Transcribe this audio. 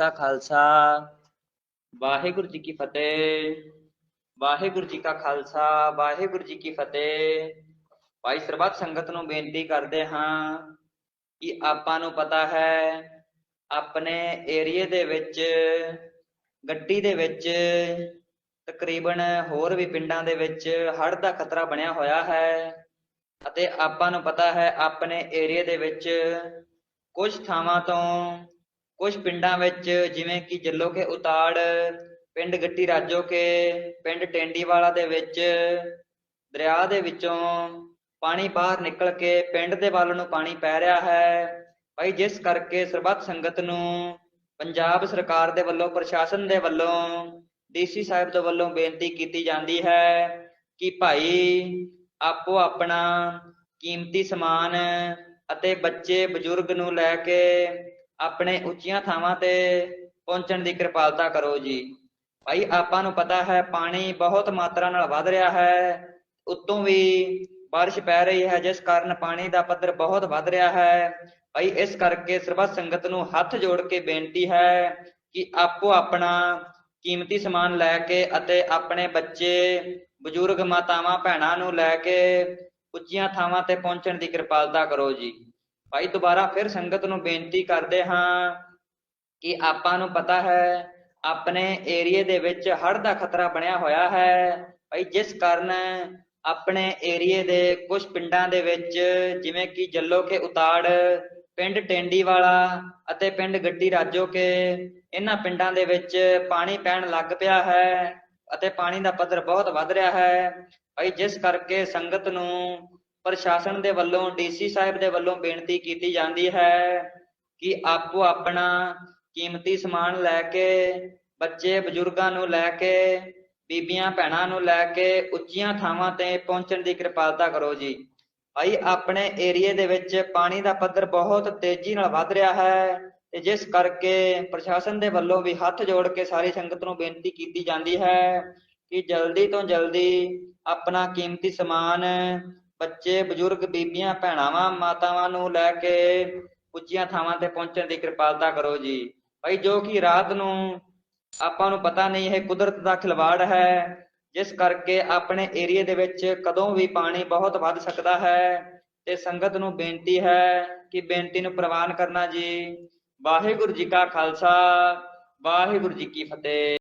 ਕਾ ਖਾਲਸਾ। ਵਾਹਿਗੁਰੂ ਜੀ ਕੀ ਫਤਿਹ। ਵਾਹਿਗੁਰੂ ਜੀ ਕਾ ਖਾਲਸਾ, ਵਾਹਿਗੁਰੂ ਜੀ ਕੀ ਫਤਿਹ। ਭਾਈ ਸਰਬੱਤ ਸੰਗਤ ਨੂੰ ਬੇਨਤੀ ਕਰਦੇ ਹਾਂ ਕਿ ਆਪਾਂ ਨੂੰ ਪਤਾ ਹੈ, ਆਪਣੇ ਏਰੀਏ ਦੇ ਵਿੱਚ ਗੱਟੀ ਦੇ ਵਿੱਚ, ਤਕਰੀਬਨ ਹੋਰ ਵੀ ਪਿੰਡਾਂ ਦੇ ਵਿੱਚ ਹੜ੍ਹ ਦਾ ਖਤਰਾ ਬਣਿਆ ਹੋਇਆ ਹੈ ਅਤੇ ਆਪਾਂ ਨੂੰ ਪਤਾ ਹੈ, ਆਪਣੇ ਏਰੀਏ ਦੇ ਵਿੱਚ ਕੁਝ ਥਾਵਾਂ ਤੋਂ ਕੁਝ ਪਿੰਡਾਂ ਵਿੱਚ ਜਿਵੇਂ ਕਿ ਜੱਲੋਕੇ ਉਤਾੜ, ਪਿੰਡ ਗੱਟੀ ਰਾਜੋਕੇ ਪਿੰਡ ਟੈਂਡੀਵਾਲਾ ਦੇ ਵਿੱਚ, ਦਰਿਆ ਦੇ ਵਿੱਚੋਂ ਪਾਣੀ ਬਾਹਰ ਨਿਕਲ ਕੇ ਪਿੰਡ ਦੇ ਵੱਲ ਨੂੰ ਪਾਣੀ ਪੈ ਰਿਹਾ ਹੈ। ਭਾਈ ਜਿਸ ਕਰਕੇ ਸਰਬੱਤ ਸੰਗਤ ਨੂੰ ਪੰਜਾਬ ਸਰਕਾਰ ਦੇ ਵੱਲੋਂ, ਪ੍ਰਸ਼ਾਸਨ ਦੇ ਵੱਲੋਂ ਡੀਸੀ ਸਾਹਿਬ ਦੇ ਵੱਲੋਂ ਬੇਨਤੀ ਕੀਤੀ ਜਾਂਦੀ ਹੈ ਕਿ ਭਾਈ ਆਪੋ ਆਪਣਾ ਕੀਮਤੀ ਸਮਾਨ ਅਤੇ ਬੱਚੇ, ਬਜ਼ੁਰਗ ਨੂੰ ਲੈ ਕੇ ਆਪਣੇ ਉੱਚੀਆਂ ਥਾਵਾਂ ਤੇ ਪਹੁੰਚਣ ਦੀ ਕਿਰਪਾਲਤਾ ਕਰੋ ਜੀ। ਭਾਈ, ਆਪਾਂ ਨੂੰ ਪਤਾ ਹੈ ਪਾਣੀ ਬਹੁਤ ਮਾਤਰਾ ਨਾਲ ਵੱਧ ਰਿਹਾ ਹੈ। ਉਤੋਂ ਵੀ ਬਾਰਿਸ਼ ਪੈ ਰਹੀ ਹੈ, ਜਿਸ ਕਾਰਨ ਪਾਣੀ ਦਾ ਪੱਧਰ ਬਹੁਤ ਵੱਧ ਰਿਹਾ ਹੈ। ਭਾਈ, ਇਸ ਕਰਕੇ ਸਰਬੱਤ ਸੰਗਤ ਨੂੰ ਹੱਥ ਜੋੜ ਕੇ ਬੇਨਤੀ ਹੈ ਕਿ ਆਪੋ ਆਪਣਾ ਕੀਮਤੀ ਸਮਾਨ ਲੈ ਕੇ ਅਤੇ ਆਪਣੇ ਬੱਚੇ, ਬਜ਼ੁਰਗ, ਮਾਤਾਵਾਂ, ਭੈਣਾਂ ਨੂੰ ਲੈ ਕੇ ਉੱਚੀਆਂ ਥਾਵਾਂ ਤੇ ਪਹੁੰਚਣ ਦੀ ਕਿਰਪਾਲਤਾ ਕਰੋ ਜੀ। ਭਾਈ, ਦੁਬਾਰਾ ਫਿਰ ਸੰਗਤ ਨੂੰ ਬੇਨਤੀ ਕਰਦੇ ਹਾਂ ਕਿ ਆਪਾਂ ਨੂੰ ਪਤਾ ਹੈ, ਆਪਣੇ ਏਰੀਏ ਦੇ ਵਿੱਚ ਹੜ੍ਹ ਦਾ ਖਤਰਾ ਬਣਿਆ ਹੋਇਆ ਹੈ। ਭਾਈ, ਜਿਸ ਕਾਰਨ ਆਪਣੇ ਏਰੀਏ ਦੇ ਕੁਝ ਪਿੰਡਾਂ ਦੇ ਵਿੱਚ ਜਿਵੇਂ ਕਿ ਜੱਲੋਕੇ ਉਤਾੜ, ਪਿੰਡ ਟੈਂਡੀਵਾਲਾ ਅਤੇ ਪਿੰਡ ਗੱਡੀ ਰਾਜੋਕੇ, ਇਹਨਾਂ ਪਿੰਡਾਂ ਦੇ ਵਿੱਚ ਪਾਣੀ ਪੈਣ ਲੱਗ ਪਿਆ ਹੈ ਅਤੇ ਪਾਣੀ ਦਾ ਪੱਧਰ ਬਹੁਤ ਵੱਧ ਰਿਹਾ ਹੈ। ਭਾਈ, ਜਿਸ ਕਰਕੇ ਸੰਗਤ ਨੂੰ ਪ੍ਰਸ਼ਾਸਨ ਦੇ ਵੱਲੋਂ, ਡੀਸੀ ਸਾਹਿਬ ਦੇ ਵੱਲੋਂ ਬੇਨਤੀ ਕੀਤੀ ਜਾਂਦੀ ਹੈ ਕਿ ਆਪੋ ਆਪਣਾ ਕੀਮਤੀ ਸਮਾਨ ਲੈ ਕੇ, ਬੱਚੇ, ਬਜ਼ੁਰਗਾਂ ਨੂੰ ਲੈ ਕੇ, ਬੀਬੀਆਂ, ਭੈਣਾਂ ਨੂੰ ਲੈ ਕੇ ਉੱਚੀਆਂ ਥਾਵਾਂ ਤੇ ਪਹੁੰਚਣ ਦੀ ਕਿਰਪਾਲਤਾ ਕਰੋ ਜੀ। ਭਾਈ, ਆਪਣੇ ਏਰੀਏ ਦੇ ਵਿੱਚ ਪਾਣੀ ਦਾ ਪੱਧਰ ਬਹੁਤ ਤੇਜ਼ੀ ਨਾਲ ਵੱਧ ਰਿਹਾ ਹੈ ਤੇ ਜਿਸ ਕਰਕੇ ਪ੍ਰਸ਼ਾਸਨ ਦੇ ਵੱਲੋਂ ਵੀ ਹੱਥ ਜੋੜ ਕੇ ਸਾਰੀ ਸੰਗਤ ਨੂੰ ਬੇਨਤੀ ਕੀਤੀ ਜਾਂਦੀ ਹੈ ਕਿ ਜਲਦੀ ਤੋਂ ਜਲਦੀ ਆਪਣਾ ਕੀਮਤੀ ਸਮਾਨ ਬੱਚੇ, ਬਜ਼ੁਰਗ, ਬੀਬੀਆਂ ਭੈਣਾਵਾਂ ਮਾਤਾਵਾਂ ਨੂੰ ਲੈ ਕੇ ਉੱਚੀਆਂ ਥਾਵਾਂ ਤੇ ਪਹੁੰਚਣ ਦੀ ਕਿਰਪਾਲਤਾ ਕਰੋ ਜੀ। ਭਾਈ ਜੋ ਕਿ ਰਾਤ ਨੂੰ ਆਪਾਂ ਨੂੰ ਪਤਾ ਨਹੀਂ ਇਹ ਕੁਦਰਤ ਦਾ ਖਿਲਵਾੜ ਹੈ, ਜਿਸ ਕਰਕੇ ਆਪਣੇ ਏਰੀਏ ਦੇ ਵਿੱਚ ਕਦੋਂ ਵੀ ਪਾਣੀ ਬਹੁਤ ਵੱਧ ਸਕਦਾ ਹੈ ਤੇ ਸੰਗਤ ਨੂੰ ਬੇਨਤੀ ਹੈ ਕਿ ਬੇਨਤੀ ਨੂੰ ਪ੍ਰਵਾਨ ਕਰਨਾ ਜੀ। ਵਾਹਿਗੁਰੂ ਜੀ ਕਾ ਖਾਲਸਾ, ਵਾਹਿਗੁਰੂ ਜੀ ਕੀ ਫਤਿਹ।